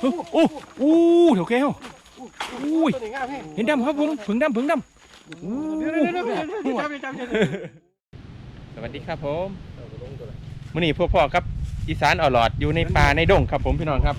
โอ้โอ้เถวแก้วอุ้ยตัวนี้งามพี่เห็นดำครับผมผึ่งดำผึ่งดำสวัสดีครับผมมื่อนี้พวกพ่อครับ อีสานออหลอดอยู่ในป่าในดงครับผมพี่น้องครับ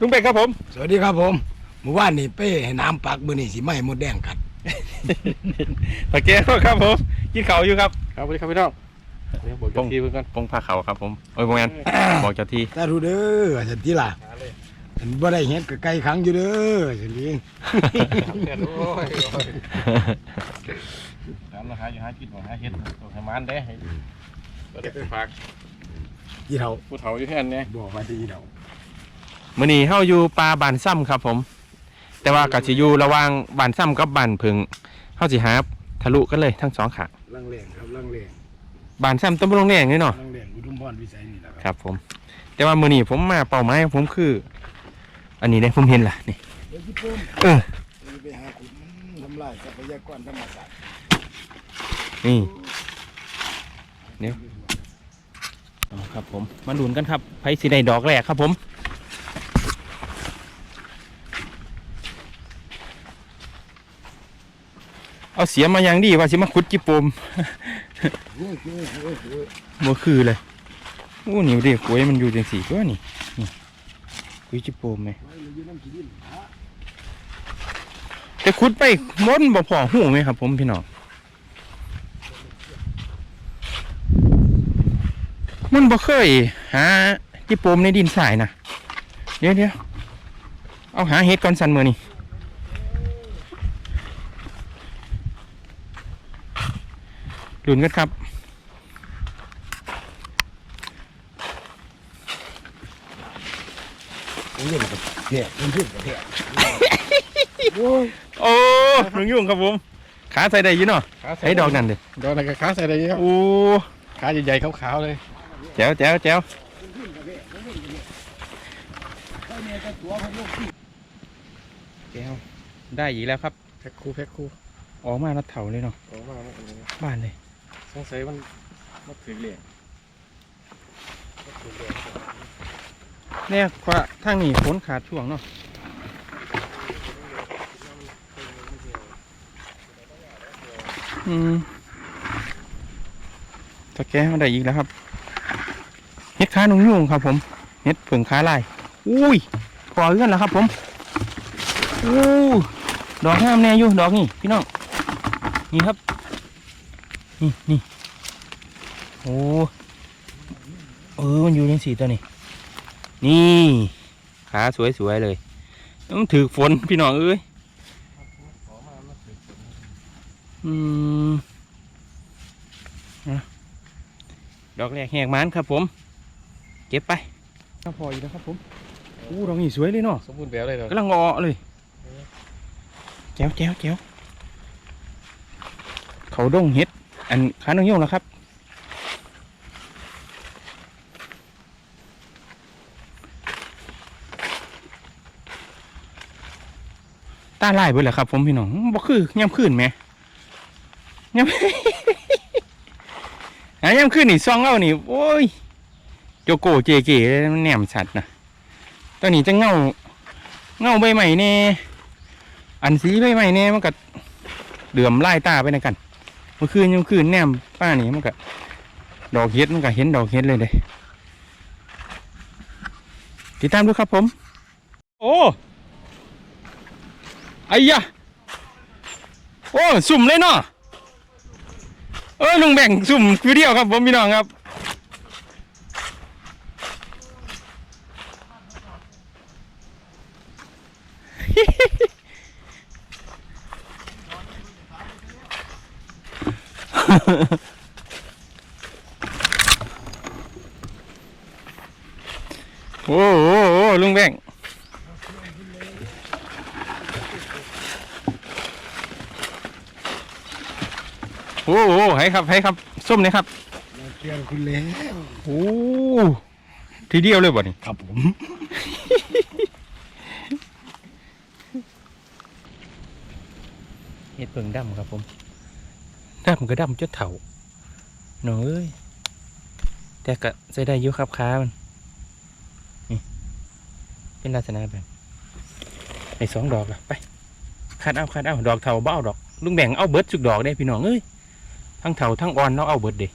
ลุงเป็ดครับผม สวัสดีครับผมเมื่อวานนี่เป้ให้น้ำปักมือนี่สิไม่หมดแดงกัดตะเกียบครับผมกินเขาวอยู่ครับ ครับสวัสดีครับพี่น้อง เดี๋ยวบอกจับทีเพื่อนกันปงพาเขาครับผมโอ้ยโมแมน บอกเจ้าที่ถ้ารู้เด้อสันติล่ะฉันบ่ได้เห็นกับไก่ขังอยู่เด้อสันติโอ้ยถามราคาอยู่ห้ากินหรือห้าเฮ็ดตัวให้มันได้ให้ก็ได้ไปฝากที่เขาผู้เฒ่าอยู่แค่นี้ บอกว่าดีเรามื่อนี้เฮาอยู่ป่าบานซ้ำครับผม แต่ว่าก็สิอยู่ระหว่างบานซ้ำกับบานผึ่งเฮาสิหาทะลุกันเลยทั้งสองขาง ลังเลงครับลังเลง บานซ้ำต้นบลงแดงนี่เนาะลังเลงอุดมพรวิสัยนี่แหละคครับรับผม แต่ว่ามื่อนี้ผมมาเป้าหมายของผมคือ อันนี้ได้ผมเห็นล่ะนี่ เดี๋ยวที่ปุ่มเออไปหาขุดมันทำลายทรัพยากรธรรมชาตินี่ เดี๋ยว เอาครับผม มาดูนกันครับไผสิได้ดอกแรกครับผม เอาเสียมาอย่างดีว่าสิมาขุดจิปม โอ้ยโอ้ยโอ้ยโอ้ยบ่คือเลยโอ้นี่เด็กกล้วยมันอยู่จังสี่ตัวนี่นี่กุยจิปมไหมไว้ยอยู่น้ำขี้ดินหาแต่ขุดไปม้นบ่พอหูไหมครับ ผมพี่น้องมันบ่เคยหาจิโปมในดินทรายนะเดี๋ยวเดี๋ยวเอาหาเห็ดก่อนสันมือนี่ ลุ้นกันครับโอ้ยมันก็แทะมันขึ้นก็แทะโอ้ยโอ้หนุ่งยุ่งครับผม ขาใส่ได้อยี่เนาะใส่ดอกนั่นเด้อดอกนั่นก็ขาใส่ได้ครับ โอ้ขาใหญ่ๆขาวๆเลยแจ๋วแจ๋วแจ๋วแก้วได้อีกแล้วครับ แพ็คคู่แพ็คคู่ออกมานัดเถาเลยเนาะ โอ้มาแล้วบ้านเลย สงสัยมันมันถือเหรียญเนี่ยว่าทางนี้ฝนขาดช่วงเนาะอืมตะแกมาได้อีกแล้วครับเฮ็ดขาหนุ่งยุ่งครับ ผมเฮ็ดผึ่งขาลายอุ้ยพอเอื้อนแล้วครับ ผมอู้ดอกงามแน่อยู่ดอกนี่พี่น้องนี่ครับ นี่นี่โอ้เออมันอยู่ในสีตัวนี้นี่ขาสวยๆเลยต้องถือฝนพี่น้องเอ้ยอืมอะดอกแรกแหกมันครับผม เก็บไปก็พออยู่แล้วครับผมอู้ดอกนี่สวยเลยเนาะสมบูรณ์แบบเลยเหรอกำลังงอเลยแจ๋วแจ๋วแจ๋วเขาดงเห็ด อันขาหนงโยงแล้วครับ ตาไลายเบิดแหละครับ ผมพี่น้องบ่คือย่ำขึ้นไหมย่ำย่ำขึ้นนี่ซองเอานี่โอ้ยโจโกเจเจเลยมันแหนมสัตว์นะตัวนี้จะเงาเงาใบใหม่เน่อันสีใบใหม่เน่มันก็เดือมไล่ตาไปนะกัน เมื่อคืนยังคืนแนมป้านี่มันก็ดอกเห็ดมันก็เห็นดอกเห็ดเลยเลยติดตามด้วยครับผม โอ้ไอ้ยะโอ้สุ่มเลยเนาะเออลุงแบ่งสุ่มวิดีโอครับผมพี่น้องครับ โอ้โหโอ้ลุงแบงโอ้โหให้ครับให้ครับ ส้มเนี่ยครับมาเชียร์คุณแล้วโอ้ทีเดียวเลยบ่นี่ครับผม เห็ดเพิงดำครับผม ดำก็ดำจนเถ่าหน่อยเอ้ยแต่ก็ใส่ได้อยู่ครับค้ามันนี่เป็นลักษณะแบบไอ้สองดอกละไปคัดเอาคัดเอาดอกเถาเบ้าดอกลุงแบ่งเอาเบิดสุกดอกได้พี่น้องเอ้ยทั้งเถาทั้งอ่อนเราเอาเบิดเด้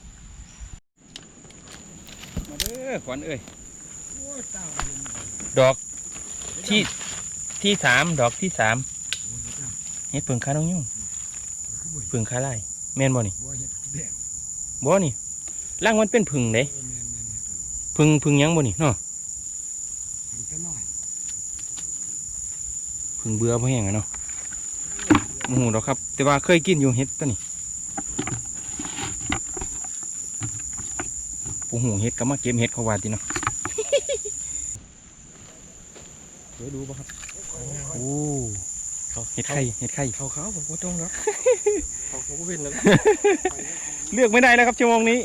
มาเด้อขวัญเอ้ยโอ้ยตาดอกที่ที่สามดอกที่สามเฮ็ดเพิ่งคาน้องยุ่งเพิ่งคาไล่ แม่นบ่นี่บ่เฮ็ดแดงบ่นี่ร่างมันเป็นผึ่งเด้เออแม่นๆเฮ็ดผึ่งผึ่งหยังบ่นี่เนาะมันก็น้อยผึ่งเบื่อบ่แห้งอะเนาะโอ้โหดอกครับ แต่ว่าเคยกินอยู่เฮ็ดตัวนี้โอ้โหเฮ็ดก็มาเก็บเฮ็ดเขาว่าติเนาะ เดี๋ยวดูบ่ครับโอ้เฮ็ดไข่เฮ็ดไข่เขาเขาผมก็ต้องรัก เลือกไม่ได้แล้วครับชั่วโมงนี้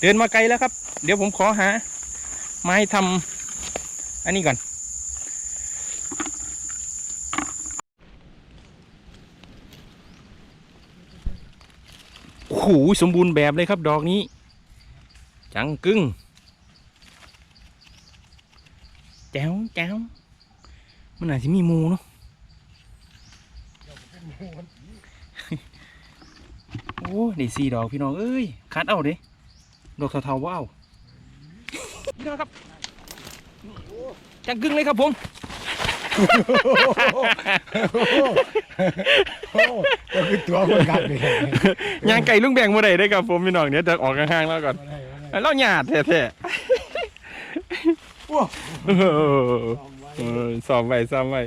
เดินมาไกลแล้วครับ เดี๋ยวผมขอหาไม้ทำอันนี้ก่อน โอ้โหสมบูรณ์แบบเลยครับดอกนี้ จังกึ้งแจ๋วแจ๋วมันอาจจะมีมูเนาะ โอ้ได้สี่ดอกพี่น้องเอ้ยคัดเอาเด้ดอกเทาๆว้าวพี่น้องครับจังกึ้งเลยครับผมโอ้ก็คือตัวคนกัดเลยยางไก่ลุงแบ่งมาได้ได้อครับผมพี่น้องเดี๋ยวจะออกห่างๆแล้วก่อนบ่ได้บ่ได้แล้วหยาดแท้โอ้ๆเออเออซ้อมไว้ซ้อมไว้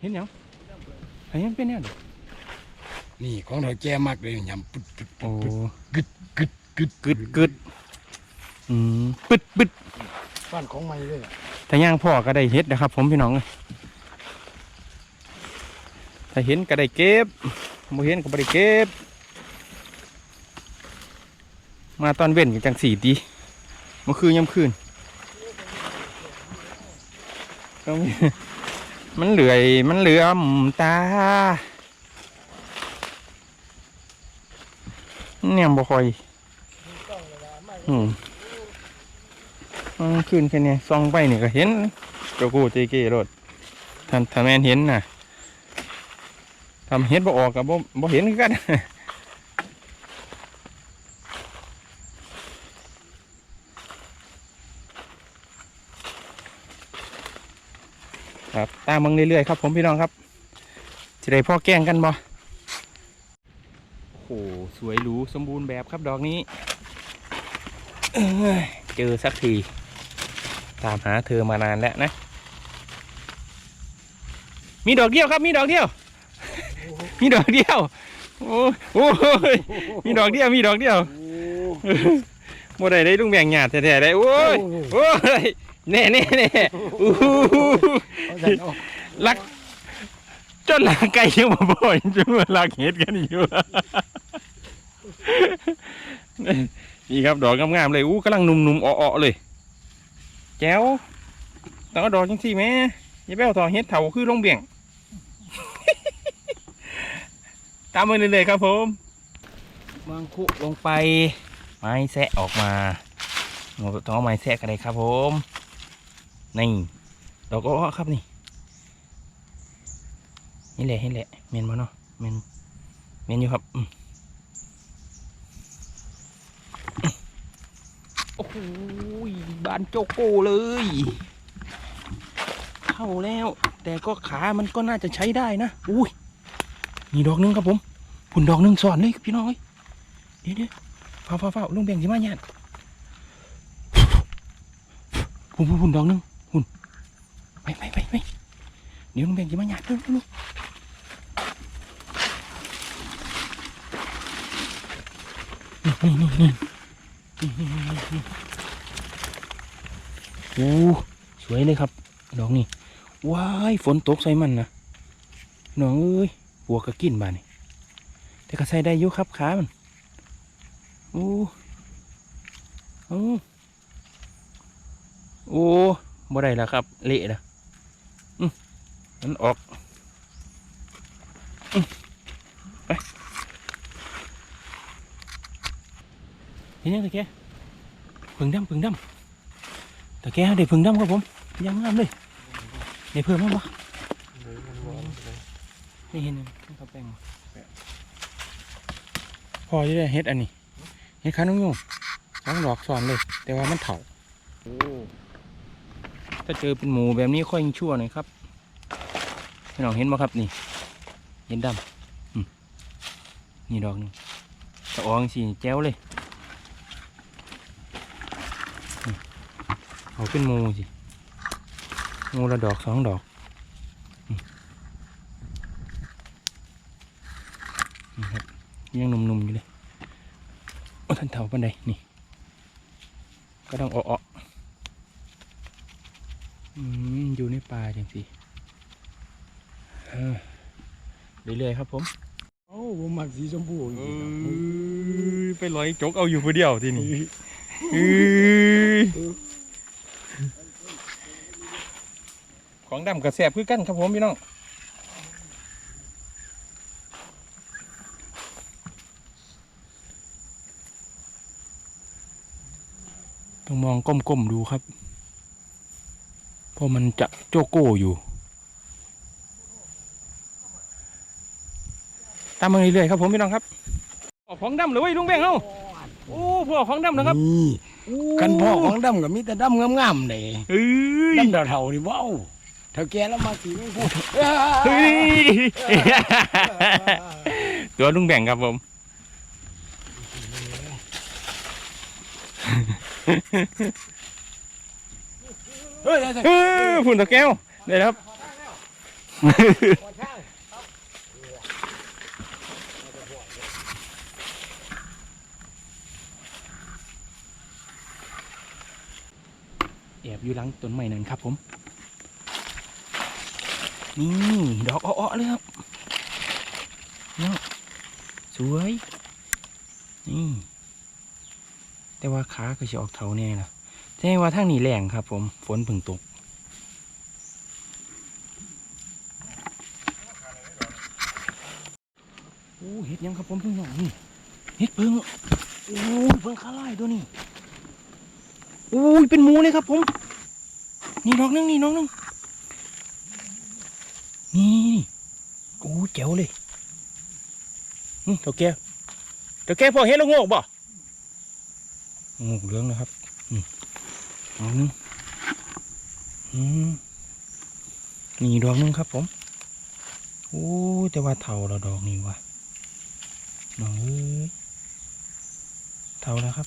เห็นยังเฮ้ยมันเป็นแนวเด้อ นี่ของเราแก่มากเลยยำปึ๊ดปึ๊ดโอ้ปึ๊ดกึดกึดกึดกึดอืมปึดปึดบ้านของใหม่เลยอะถ้าย่างพ่อก็ได้เฮ็ดนะครับ ผมพี่น้องเอ้ยถ้าเห็นก็ได้เก็บบ่เห็นก็บ่ได้เก็บ มาตอนเว้นกันจังสี่ดีเมื่อคืนยามคืนก็มีมันเหลื่อยมันเหลื่อมตา เนี่ยบ่ค่อยอืมขึ้นแค่นี้ส่องไปนี่ก็เห็นเจ้ากูเจเกรถท่านถ้านแม่นเห็นน่ะทำเห็นบ่ออกกับบ่บ่เห็นกันครับตามมึงเรื่อยๆครับผมพี่น้องครับจะได้พ่อแกล้งกันบ่ วยหรูสมบูรณ์แบบครับดอกนี้ เจอสักที ตามหาเธอมานานแล้วนะ มีดอกเดียวครับ มีดอกเดียว มีดอกเดียว โอ้โอ้ยมีดอกเดียว มีดอกเดียวโมได้ได้ลุงแบ่งหยาดแท้ๆได้ โอ้ย โอ้ยแน่แน่แน่อู้หูเอาใส่เอาลักจนหลังไก่ยังมาบ่อยจนมาลักเห็ดกันอยู่ นี่ครับดอกงามๆเลยอู้กำลังหนุ่มๆอ่อๆเลย แจ๋วต้องเอาดอกจังที่แม่อย่าไปเอาทอเห็ดเถาคือลงเบี่ยง ตามมือเลยๆครับผมวางคุลงไป ไม้แซะออกมาต้องเอาไม้แซะกันเลยครับผมนี่ดอกอ้อๆครับนี่ นี่แหละนี่แหละเมนมาเนาะเมนเมนอยู่ครับ โอ้โหบานโจโก้เลย เข้าแล้ว แต่ก็ขามันก็น่าจะใช้ได้นะ อุ้ยนี่ดอกนึงครับผมผุนดอกนึงสอนเลยพี่น้องเอ้ยเดี๋ยวเดี๋ยวเฝ้าเฝ้าเฝ้าลุงแบ่งสิมาเนี่ยผุนผุนผุนดอกนึงผุนไปไปไปไปเดี๋ยวลุงแบ่งสิมาเนี่ยเร็วเร็วนี่นี่นี่ โอ้สวยเลยครับดอกนี่ว้ายฝนตกใส่มันนะน้องเอ้ยปวกก็กินบานี่แต่ก็ใส่ได้อยู่ครับขามันโอ้โอ้โอ้บ่ได้แล้วครับ เละแล้วอืมมันออกอืมไป เห็นยังตะแกผึ่งดำผึ่งดำตะแกได้ผึ่งดำครับผมยังงามเลยเดี๋ยวเพิ่มมั้งวะไม่เห็นเลยไม่เขาแป้งพอจะได้เฮ็ดอันนี้เฮ็ดขานุ่งยุ่งสองดอกซ้อนเลย แต่ว่ามันเถาถ้าเจอเป็นหมูแบบนี้ค่อยยังชั่วหน่อยครับพี่น้องเห็นไหมครับนี่ เห็นดำนี่ดอกนึงตะอองสิแจ้วเลย เอาเป็นหมูสิหมูละดอกสองดอกนี่นี่ครับยังหนุ่มๆอยู่เลยโอ้ท่านเถาปันใดนี่ ก็ต้องเอาะๆอืมอยู่ในป่าจังสิเออเรื่อยๆครับผมโอ้ผมมักสีชมพูจริงๆครับไปลอยจกเอาอยู่คนเดียวทีนี่ ของดำกับแสบคือกันครับผมพี่น้องต้องมองก้มๆดูครับ เพราะมันจะโจโก้อยู่ตามมาเรื่อยๆครับผมพี่น้องครับออกของดำเลยเว้ยลุงแบงเฮาโอ้พวกของดำนะครับ นี่กันพ่อของดำกับมีแต่ดำงามๆเลยเอ้ยดำเท่าๆนี่ว้าว เท่าแกแล้วมาสีไม่พูดเฮ้ยตัวลุงแบ่งครับผมเฮ้ยเออฝุ่นตะแก้วได้แล้วครับแอบอยู่หลังต้นไม้นั่นครับผม นี่ดอกอ้อเลยครับเนาะสวย นี่ แต่ว่าขาก็จะออกเทาแน่นะแจ้งว่าทางนี้แรงครับ ผมฝนเพิ่งตกโอ้เห็ดยังครับผมเพิ่งหน่อยนี่เห็ดเพิ่งโอ้เพิ่งขาลายตัวนี้โอ้ยเป็นหมูเลยครับผม นี่ดอกนึงนี่น้องนึง นี่โอ้เจ๋วเลยเท่าแก่เท่าแก่พอเห็ดแล้วงอกบ่งอกเหลืองนะครับอืมอกนึงอืมนี่ดอกนึงครับ ผมโอ้แต่ว่าเท่าเราดอกนี้วะน้องเอ้ยเท่าแล้วครับ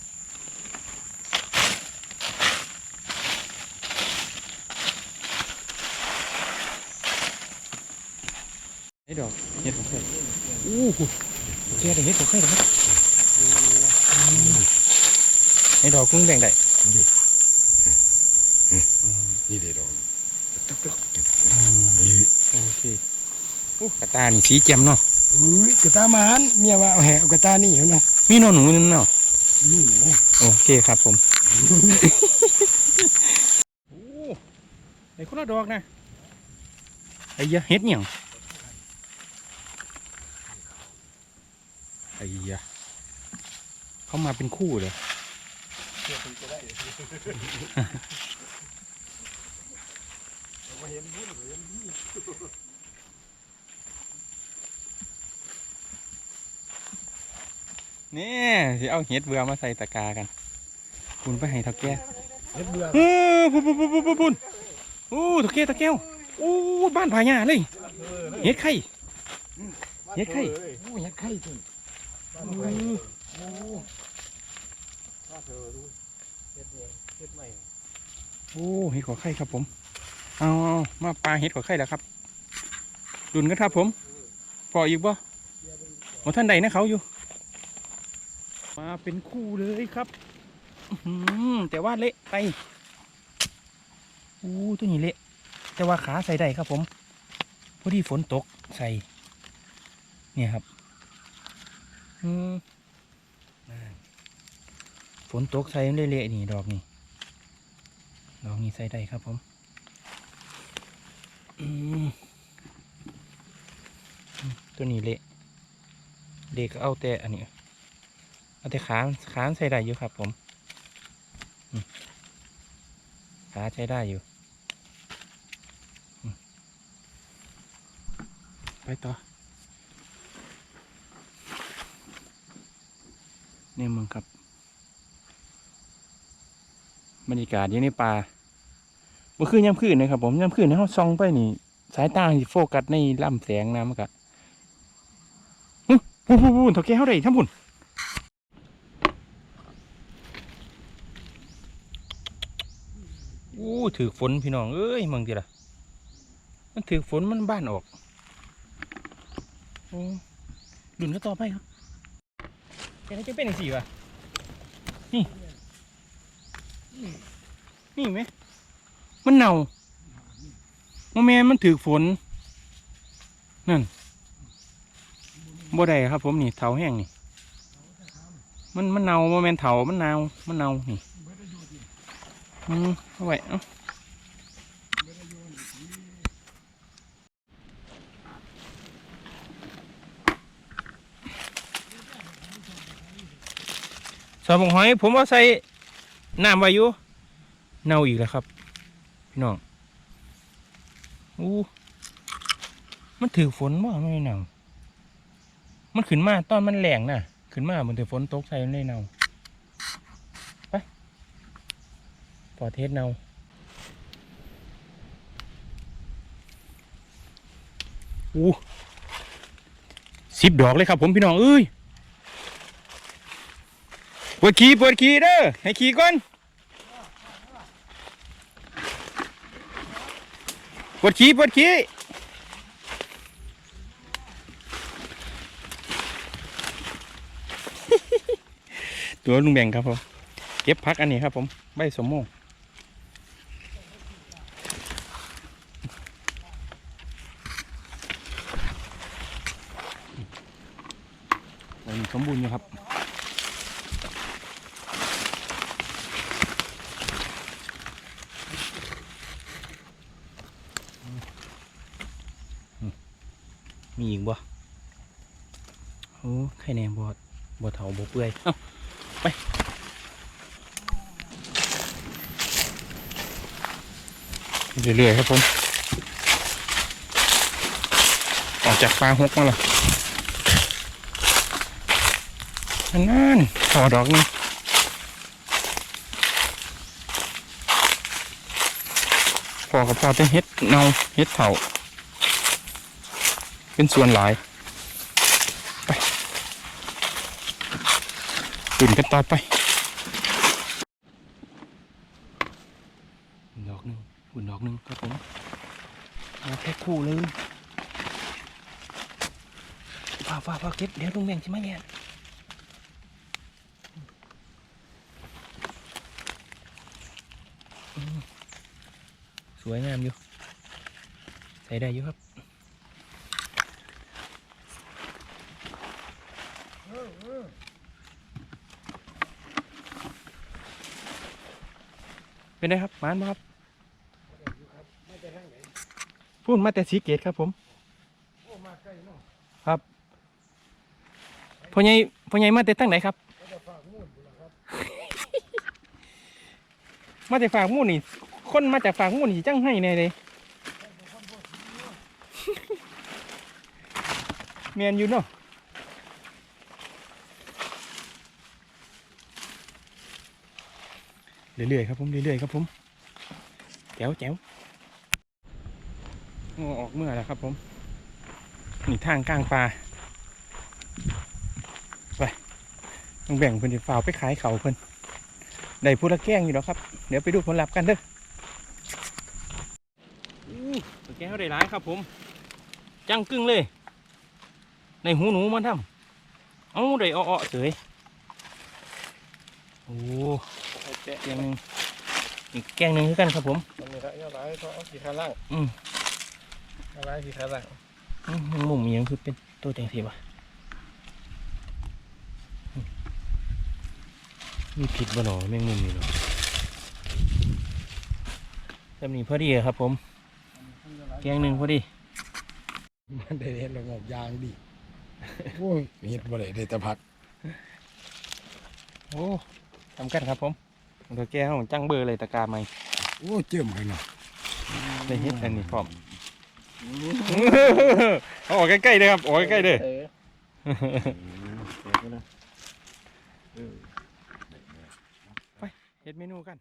ไอ้ดอกเห็ดของใครโอ้โหแค่ได้เห็ดของใครเหรอครับไอ้ดอกกุ้งแบ่งได้นี่เด็ดอกอืมโอเคโอ้กระตานี่สีแจ่มเนาะอุ้ยกระตาหมานเมียว่าเอาแหเอากระตานี่เอานะมีหนอนหนูนั่นเนาะนี่แหละโอเคครับผมโอ้ไอ้คนละดอกนะไอ้ยะเห็ดเนี่ย ไอ้ยะเขามาเป็นคู่เลยนี่สิเอาเห็ดเบื่อมาใส่ตะกร้ากัน คุณไปให้ท่าแก่เฮ็ดเบื่อเออปุ่นปุ่นปุ่นปุ่นปุ่นโอ้ท่าแก่ตะแก้วโอ้บ้านผาหญ้าเลยเห็ดไข่เฮ็ดไข่โอ้เฮ็ดไข่จนเออ โอ้โอ้เห็ดขอไข่ครับผม เอาเอามาปลาเห็ดขอไข่แล้วครับดุนกันครับผมปล่อยอีกบ่หมท่านใดนะเขาอยู่ มาเป็นคู่เลยครับอื้อหือแต่ว่าเละไปอู้ตัวนี้เละแต่ว่าขาใส่ได้ครับผมพอดีฝนตกใส่ เนี่ยครับ ฝนตกใส่เละๆนี่ดอกนี่ดอกนี้ใส่ได้ครับผมตัวนี้เละเด็กก็เอาแต่อันนี้เอาแต่ขาขาใส่ได้อยู่ครับ ผมขาใช้ได้อยู่ไปต่อ นี่มึงครับบรรยากาศยู่ในป่าเมื่คืนย่ำคืนนะครับผมย่ำคืนในห้องซองไปนี่ สายตาสิโฟกัสในลำแสงน้ำมันก็หูหูหูหูเท่าแก่เท่าไรทั้งบุญอู้ถือฝนพี่น้อง เอ้ยมึงจีละมันถือฝนมันบ้านออกโอ้ดุนก็ต่อไปครับ แกนี่จะเป็นสี่วะนี่ นี่ไหม มันเน่าโมแมนมันถือฝน นั่นบ่ได้ครับ ผมนี่เถาแห้งนี่ มันมันเน่าโมแมนเถามันเน่ามันเน่านี่อืมเอาไว้เอ้า สอบงหอย ผมเอาใส่น้ำไว้อยู่เน่าอีกแล้วครับ พี่น้องอู้มันถือฝนว่าไม่เน่ามันขึ้นมาตอนมันแหลงน่ะขึ้นมาเหมือนถือฝนตกใส่มันเลยเน่าไปปอเทศเน่าอู้สิบดอกเลยครับผมพี่น้องเอ้ย ปวดขี้ปวดขี้เด้อให้ขี้ก่อนปวดขี้ปวดขี้ตัวลุงแบ่งครับผมเก็บพักอันนี้ครับผมใบสมโมงสมบูรณ์อยู่ครับ มีอีกบ่โอ้ไข่แนมบ่บ่เถาบ่เปื่อยเอ้าไปเรื่อยๆครับผม ออกจากปลาหกมาและอันนั่นพอดอกนึงพอกับพอแต่เฮ็ดเนาเฮ็ดเถา เป็นส่วนหลายไปตื่นกันต่อไปดอกหนึ่งหุ่นดอกหนึ่งครับผมมาแค่คู่เลยฟ้าฟ้าฟ้าเก็บเดี๋ยวลุงแบ่งใช่ไหมเนี่ยสวยงามอยู่ใส่ได้อยู่ครับ เป็นไงครับมานบ่ครับพูดมาแต่สีเกตครับผมครับพ่อใหญ่พ่อใหญ่มาแต่ตั้งไหนครับ มาแต่ฝากมู่นี่ คนมาจากฝากมู่นี่จังให้แน่เลยเมียนอยู่เนาะ เรื่อยๆครับผมเรื่อยๆครับผมแจ๋วแจ๋วงอออกเมื่อแล้วครับผมนี่ทางกลางป่าไปต้องแบ่งเพิ่นฝ่าไปขายเขาเพิ่นได้พูละแกล้งอยู่แล้วครับ เดี๋ยวไปดูผลลัพธ์กันเด้ออู้ตัวแก้วได้หลายครับผม จังกึ่งเลย ในหูหนูมันทำเอาได้อ้อๆเสยโอ้ แกะแกงหนึ่งอีกแกงหนึ่งคือกันครับผมมันมีระยะหลายเขาเอาสีขาล่างอืมเอาหลายสีขาล่างอืมมันมุมอิหยังคือเป็นตัวแดงสีวะอืมมีผิดบ่หนอแมงมุมนี่เนาะแบบนี้พอดีอะครับผม แกงหนึ่งพอดี มันได้เห็นระงบยางดีโอ้ยเฮ็ดบ่ได้ได้แต่พัก โอ้ทำกันครับผม เดี๋ยวแกของจังเบอร์เลยตะการไหมโอ้เจิมเลยเนาะในฮิตอันนี้พร้อมเอาออกใกล้ๆเลยครับออกใกล้ๆเลยไปเฮ็ดเมนูกัน